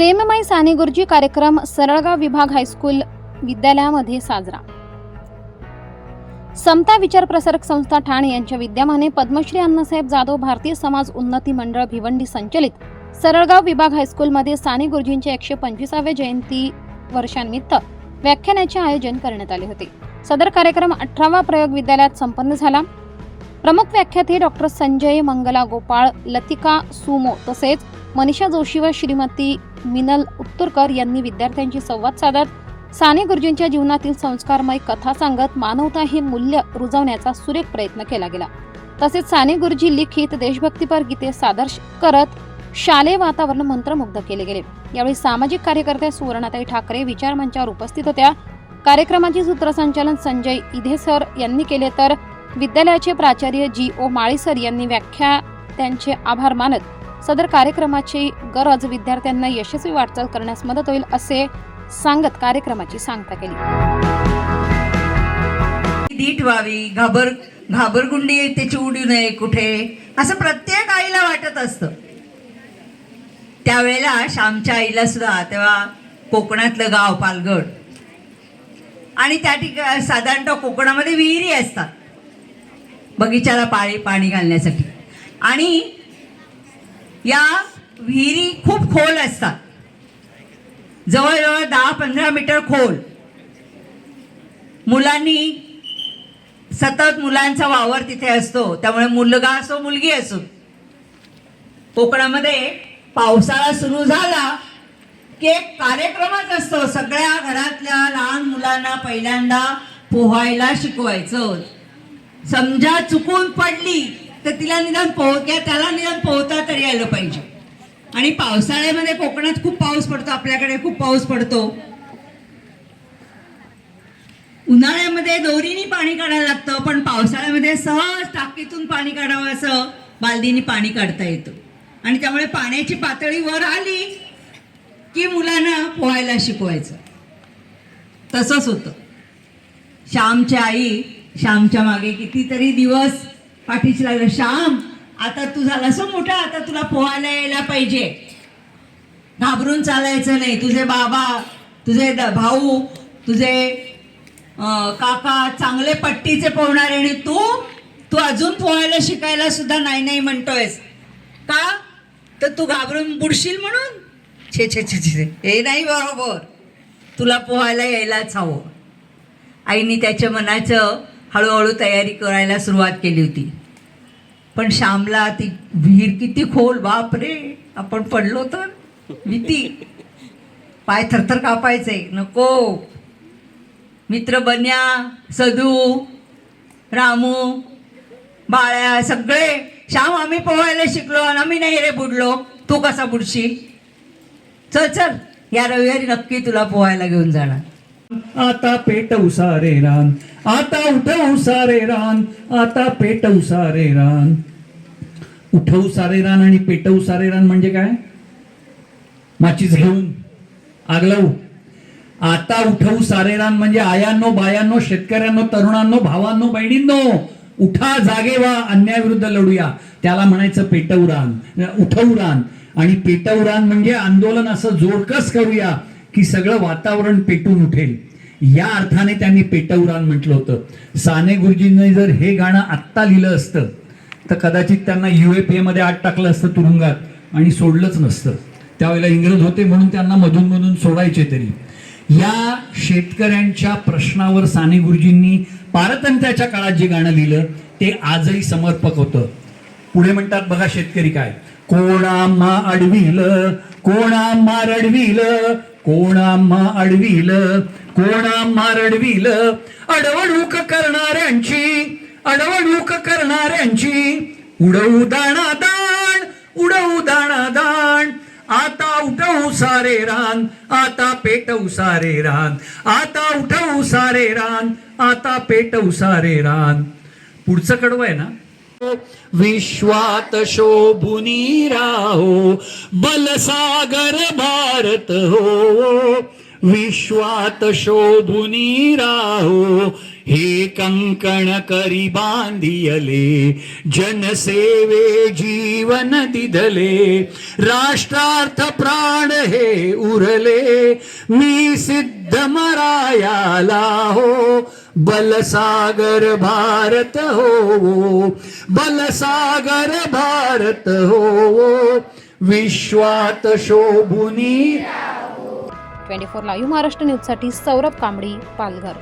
प्रेममय साने गुरुजी कार्यक्रम सरळगाव विभाग हायस्कूल विद्यालयामध्ये साजरा. समता विचार प्रसारक संस्था ठाणे यांच्या विद्यमाने पद्मश्री अण्णासाहेब जाधव भारतीय समाज उन्नती मंडळ भिवंडी संचलित सरळगाव विभाग हायस्कूलमध्ये साने गुरुजींच्या एकशे पंचवीसाव्या जयंती वर्षानिमित्त व्याख्यानाचे आयोजन करण्यात आले होते. सदर कार्यक्रम अठरावा प्रयोग विद्यालयात संपन्न झाला. प्रमुख व्याख्याते डॉक्टर संजय मंगला गोपाळ लतिका सुमो तसेच मनीषा जोशी व श्रीमती मिनल उत्तुरकर यांनी विद्यार्थ्यांशी संवाद साधत साने गुरुजींच्या जीवनातील संस्कारमय कथा सांगत मानवता हे मूल्य रुजवण्याचा सुरेख प्रयत्न केला गेला. तसेच साने गुरुजी लिखित देशभक्तीपर गीते सादर करत शालेय वातावरण मंत्रमुग्ध केले गेले. यावेळी सामाजिक कार्यकर्त्या सुवर्णाताई ठाकरे विचार मंचावर उपस्थित होत्या. कार्यक्रमाचे सूत्रसंचालन संजय इधेसर यांनी केले तर विद्यालयाचे प्राचार्य जी ओ माळीसर यांनी व्याख्या त्यांचे आभार मानत सदर कार्यक्रमाची गरज विद्यार्थ्यांना यशस्वी वाटचाल करण्यास मदत होईल असे सांगत कार्यक्रमाची सांगता केली. दीट व्हावी घाबर घाबरगुंडी त्याची उडू नये कुठे असं प्रत्येक आईला वाटत असतं. त्यावेळेला श्यामच्या आईला सुद्धा तेव्हा कोकणातलं गाव पालगड आणि त्या ठिकाणी साधारणतः कोकणामध्ये विहिरी असतात. बगीचाला पाळी पाणी घालण्यासाठी. आणि या विहिरी खूप खोल असतात. जवळजवळ दहा पंधरा मीटर खोल. मुलांनी सतत मुलांचा वावर तिथे असतो. त्यामुळे मुलगा असो मुलगी असो. कोकणामध्ये पावसाळा सुरू झाला की एक कार्यक्रमच असतो. सगळ्या घरातल्या लहान मुलांना पहिल्यांदा पोहायला शिकवायचं. समजा चुकून पडली तर तिला निदान पोह किंवा त्याला निदान पोहता तरी आलं पाहिजे. आणि पावसाळ्यामध्ये कोकणात खूप पाऊस पडतो आपल्याकडे खूप पाऊस पडतो. उन्हाळ्यामध्ये दोरीनी पाणी काढायला लागतं पण पावसाळ्यामध्ये सहज टाकीतून पाणी काढावं असं बालदीनी पाणी काढता येतं. आणि त्यामुळे पाण्याची पातळी वर आली की मुलांना पोहायला शिकवायचं. तसंच होतं. श्यामची आई श्यामच्या मागे कितीतरी दिवस पाठीशी लागलं श्याम आता तू झाला सो मोठा आता तुला पोहायला यायला पाहिजे. घाबरून चालायचं नाही. तुझे बाबा तुझे द- भाऊ तुझे काका चांगले पट्टीचे पोहणारे आणि तू तू अजून पोहायला शिकायला सुद्धा नाही नाही म्हणतोयस. का? तर तू घाबरून बुडशील म्हणून? छे छे छे छे. हे नाही बरोबर. तुला पोहायला यायलाच हवं. आईने त्याच्या मनाचं हळूहळू तयारी करायला सुरुवात केली होती. पण श्यामला ती विहीर किती खोल बापरे! आपण पडलो तर? भीती. पाय थरथर कापायचे. नको. मित्र बन्या सदू रामू बाळ्या सगळे. श्याम आम्ही पोहायला शिकलो आणि आम्ही नाही रे बुडलो. तू कसा बुडशील? चल चल. या रविवारी नक्की तुला पोहायला घेऊन जाणार. आता पेट उसारे रान. आता उठ उसारे रान. आता पेट उसारे रान. उठवू सारे रान आणि पेटवू सारे रान म्हणजे काय? माचीस घेऊन. आग लावू आता उठवू सारे रान म्हणजे आयांनो बायांनो शेतकऱ्यांनो तरुणांनो भावांनो बहिणींनो उठा जागे वा अन्यायाविरुद्ध लढूया. त्याला म्हणायचं पेटवू रान. उठवू रान. आणि पेटवू रान म्हणजे आंदोलन असं जोरकस करूया की सगळं वातावरण पेटून उठेल. या अर्थाने त्यांनी पेटवू रान म्हटलं होतं. साने गुरुजींनी जर हे गाणं आत्ता लिहिलं असतं तर कदाचित त्यांना युएपीए मध्ये आत टाकलं असतं तुरुंगात आणि सोडलंच नसतं. त्यावेळेला इंग्रज होते म्हणून त्यांना मधून मधून सोडायचे तरी. या शेतकऱ्यांच्या प्रश्नावर साने गुरुजींनी पारतंत्र्याच्या काळात जे गाणं लिहिलं ते आजही समर्पक होतं. पुढे म्हणतात बघा शेतकरी काय? कोणाम्हा अडविल कोणाम्हा रडविल कोणाम्हा अडविल कोणाम्हा रडविल अडवणूक करणाऱ्यांची अडवणूक करणाऱ्यांची उडवू दाणा दाण उडवू दाणा दाण. आता उठवू सारे रान आता पेटवू सारे रान. आता उठवू सारे रान आता पेटवू सारे रान. पुढचं कडवं आहे ना? विश्वात शोभुनी राहो बलसागर भारत हो. विश्वात शोभुनी राहो हे कंकण करी बांधियले जनसेवे जीवन दिधले राष्ट्रार्थ प्राण हे उरले मी सिद्ध मरायाला हो बलसागर भारत हो बलसागर भारत हो विश्वात शोभुनी ट्वेंटी फोर लाईव्ह महाराष्ट्र न्यूजसाठी सौरभ कांबळी पालघर.